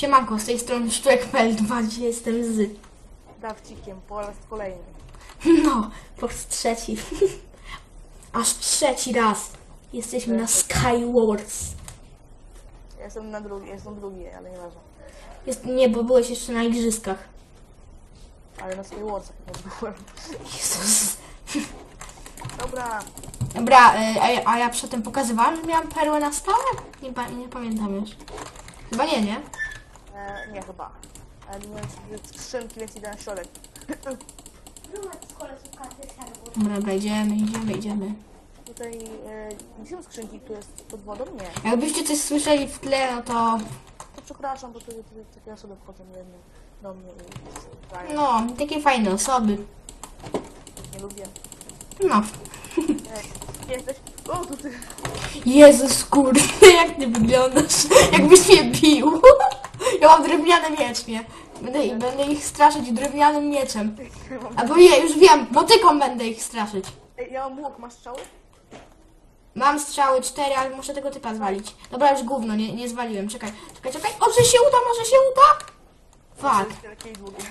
Siemanko, z tej strony Szczurek.pl2, gdzie jestem z... Dawcikiem po raz kolejny. No, po raz trzeci. Aż trzeci raz. Jesteśmy na Skywars. Ja jestem na drugi, jestem drugi, ale nieważne. Jest, nie, bo byłeś jeszcze na igrzyskach. Ale na Skywarsach nie byłem. Jezus. Dobra, Dobra, y, a, ja- a ja przedtem pokazywałam, że miałam perłę na stałe? Nie, pa, nie pamiętam już. Chyba nie, nie? E, nie chyba. Ale nie wiem, skrzynki, więc idę na środek. Dobra, dobra, idziemy, idziemy, idziemy. Tutaj e, nie są skrzynki, które jest pod wodą? Nie. Jakbyście coś słyszeli w tle, no to... To przepraszam, bo tutaj, tutaj takie osoby wchodzą jedne do mnie i. No, takie fajne osoby. Nie lubię. No. E, jesteś? O, tu ty. Jezus kurde, jak ty wyglądasz? Jakbyś mnie bił. Ja mam drewniany miecz, nie? Będę, będę ich straszyć drewnianym mieczem. Albo nie, już wiem, motyką będę ich straszyć. Ej, ja mam łuk, masz strzały? Mam strzały cztery, ale muszę tego typa zwalić. Dobra, już gówno, nie, nie zwaliłem. Czekaj, czekaj, czekaj. Może się uda, może się uda? Fuck. Takie długie.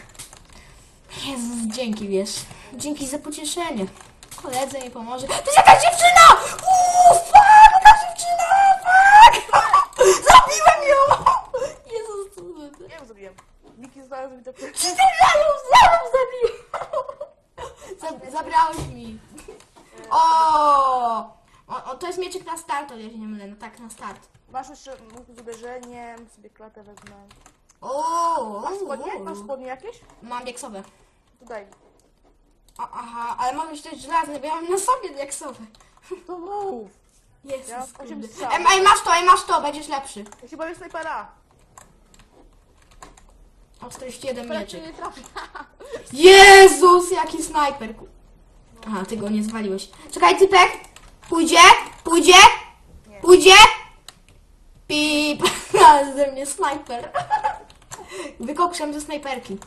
Jezus, dzięki, wiesz. Dzięki za pocieszenie. Koledze mi pomoże. To jest jakaś dziewczyna! Uuu, fuck, ta dziewczyna, fuck! Zabiłem ją! Wiem, zrobiłem. Miki znalazł mi takie... Ty zabrał, zabrał, zabiłem! Zab- zabrałeś mi. O! o! O, to jest mieczek na start, o ile się nie mylę. No tak, na start. Masz jeszcze łuk z uderzeniem, sobie klatę wezmę. O! Masz spodnie? Masz spodnie jakieś? Mam diaksowe. Tutaj. A, aha, ale mam już też żelazne, bo ja mam na sobie diaksowe. To mów. Jezus, Ja kurde. Ej, ej, masz to, ej, masz to, będziesz lepszy. Ja się bawię snajpera. O 41 Teraz mieczek. cię nie trafi. Jezus, jaki snajper. ku- Aha, ty go nie zwaliłeś. Czekaj, typek. Pójdzie, pójdzie, pójdzie. Pip. Ale ze mnie snajper. Wykokrzem ze snajperki.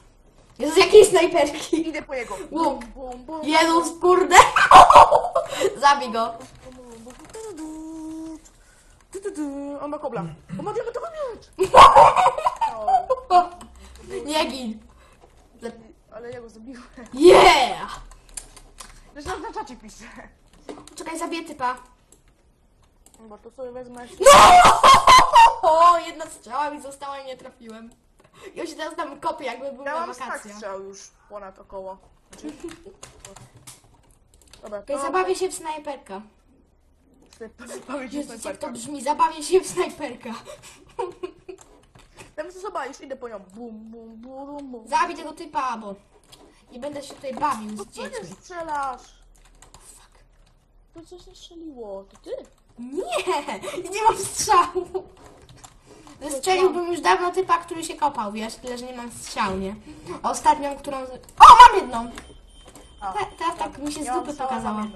Jezus, jakiej snajperki? Idę po jego. Łuk. Bum, bum, Jezus, kurde. Zabij go. bum, bum, tu, tu, tu, tu, tu. On ma kobla. On ma diamentowy miecz. O, Nie gin. ale ja go zabiłem. Yeah! Zresztą na czacie pisze. Czekaj, zabiję typa. Bo to sobie wezmę. No! O, jedna strzała mi została i nie trafiłem. Ja się teraz tam kopię, jakby był na mam tak wakacjach. strzał już ponad około. Znaczy... Dobra, Okej, to... zabawię się w snajperka. Zabawię się w Jezus, jak to brzmi, zabawię się w snajperka. Już idę po nią. Bum, bum, bum, bum. Zabij tego typa, bo nie będę się tutaj bawił No z co nie dziećmi. strzelasz? Fuck. To coś nie strzeliło, to ty? Nie, nie mam strzału. Zestrzeliłbym już dawno typa, który się kopał, wiesz, tyle, że nie mam strzału, nie? Ostatnią, którą... z- O, mam jedną! A, Te- Teraz tak mi się z dupy pokazała.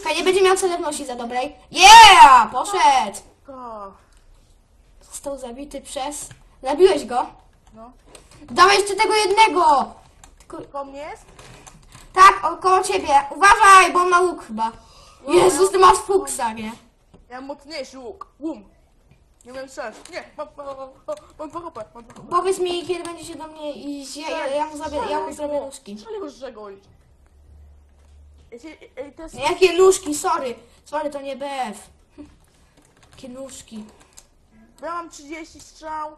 Okej, nie będzie miał celowności za dobrej. Yeah! Poszedł! Ka. Został zabity przez... Zabiłeś go? No. Dawaj jeszcze tego jednego! Tylko... Ko mnie jest? Tak, około ciebie. Uważaj, bo on ma łuk chyba. Jezus, ty masz fuksa, nie? Ja mam mocniejszy łuk. Łum. Nie umiem strzelać. Nie, mam, mam, mam, mam dwa HP, mam dwa HP. Powiedz mi, kiedy będziecie do mnie iść. Ja, ja, ja mu zrobię, ja mu zrobię nóżki. Strzelaj już Grzegorz. Nie, Jakie nóżki, sorry. Sorry, to nie BF. Jakie nóżki. Ja mam 30 strzał.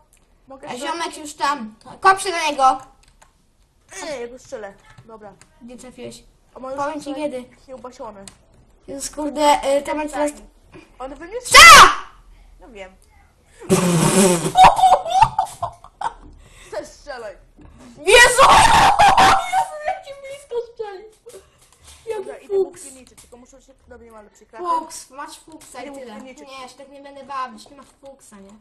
Mogę A ziomek już tam. Kop się do niego. Nie, jego strzelę. Dobra. Gdzie trafiłeś? Moje Powiem ci kiedy. Kiełbasiony. Jezus, kurde, y, temat teraz... On we mnie Strzela! No wiem. Też strzelaj. Jezu! Jezu, jak ci blisko strzelił. Dobra, Jaki idę mu fuks. pierniczyć, tylko muszę się... Dobra, nie ma lepszej karty. Fuks, masz fuksa i Nie mów tyle. mnie, czy- Nie, ja się tak nie będę bawić, nie masz fuksa, nie?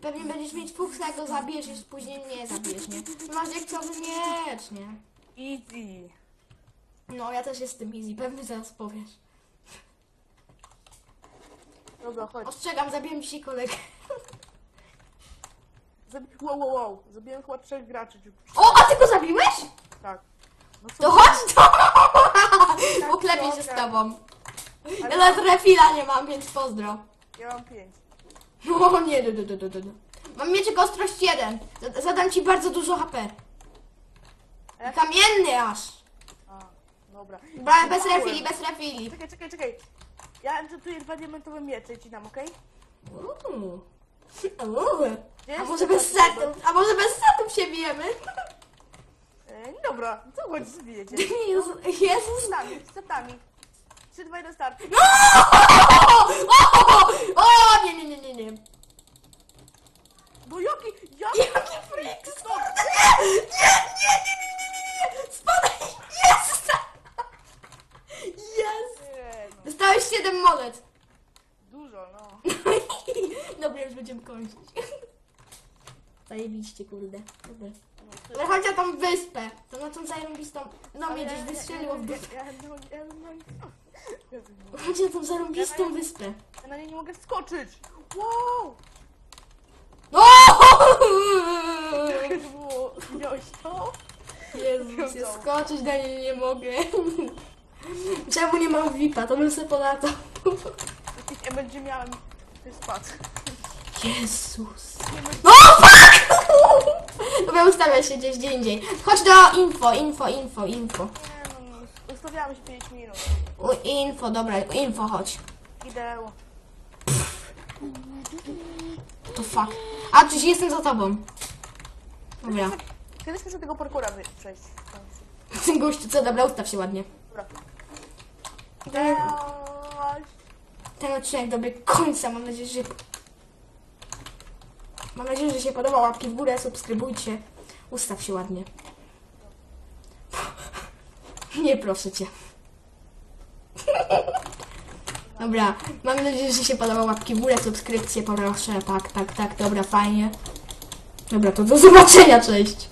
Pewnie będziesz mieć fuksa, jak go zabijesz, już później nie zabijesz, nie? Masz jak cały miecz, nie? Easy. No, ja też jestem easy, pewnie zaraz powiesz. Dobra, chodź. Ostrzegam, zabiłem dzisiaj kolegę. Zabi... Wow, wow, wow. Zabiłem chyba trzech graczy. O, a ty go zabiłeś? Tak. No co? To chodź to! Poklepię się z tobą. Ja nawet refila nie mam, więc pozdro. Ja mam pięć. O nie, do, do, do, do, do. Mam mieczyk ostrość 1. Zad- Zadam ci bardzo dużo HP. Kamienny aż. A, dobra. Ba, bez refili, bez refili. Czekaj, czekaj, czekaj. Ja enchantuję dwa diamentowe miecze i ci dam, okej? Uuu. Uuu. Gdzie A jest może ten bez setów? A może bez setów się bijemy? E, dobra, co chodzi zbijecie? Jezu, Jezus. Z nami, z setami. 3, 2, 1, start. No! O! O! Nie, nie, nie, nie, nie. No jaki, jaki... Jaki freak! Spadaj! Nie! Nie, nie, nie, nie, nie, nie, nie! Spadaj! Jest! Jest! Nie, no, Dostałeś 7 monet. dużo, no. Dobra, już będziemy kończyć. Zajebiście, kurde. Dobra. no Ale chodź na tą wyspę. To na tą zajebistą... No mnie gdzieś wystrzeliło w dupę. ja- ja- ja- ja- ja- Chodź na tą zarąbistą wyspę. Ja na niej nie mogę skoczyć. Wow! O! Było? Widziałeś to? Jezus, ja skoczyć na niej nie mogę. Czemu nie mam VIPa? To bym sobie polatał. Ja będzie miałem... Ty spadł. Jezus. No fuck! Dobra, ustawiam się gdzieś gdzie indziej. Chodź do info, info, info, info. Nie no, ustawiamy się 5 minut. U, info, dobra, info, chodź. Idę. To fuck. A, czyś jestem za tobą. Dobra. Kiedyś muszę tego parkura wy- przejść. Gościu, co? Dobra, ustaw się ładnie. Dobra. Cześć. Ten odcinek dobiegł końca. Mam nadzieję, że... Mam nadzieję, że się podoba. Łapki w górę, subskrybujcie. Ustaw się ładnie. Nie proszę cię. Dobra, mam nadzieję, że się podoba. Łapki w górę, subskrypcje, proszę. Tak, tak, tak, dobra, fajnie. Dobra, to do zobaczenia, cześć.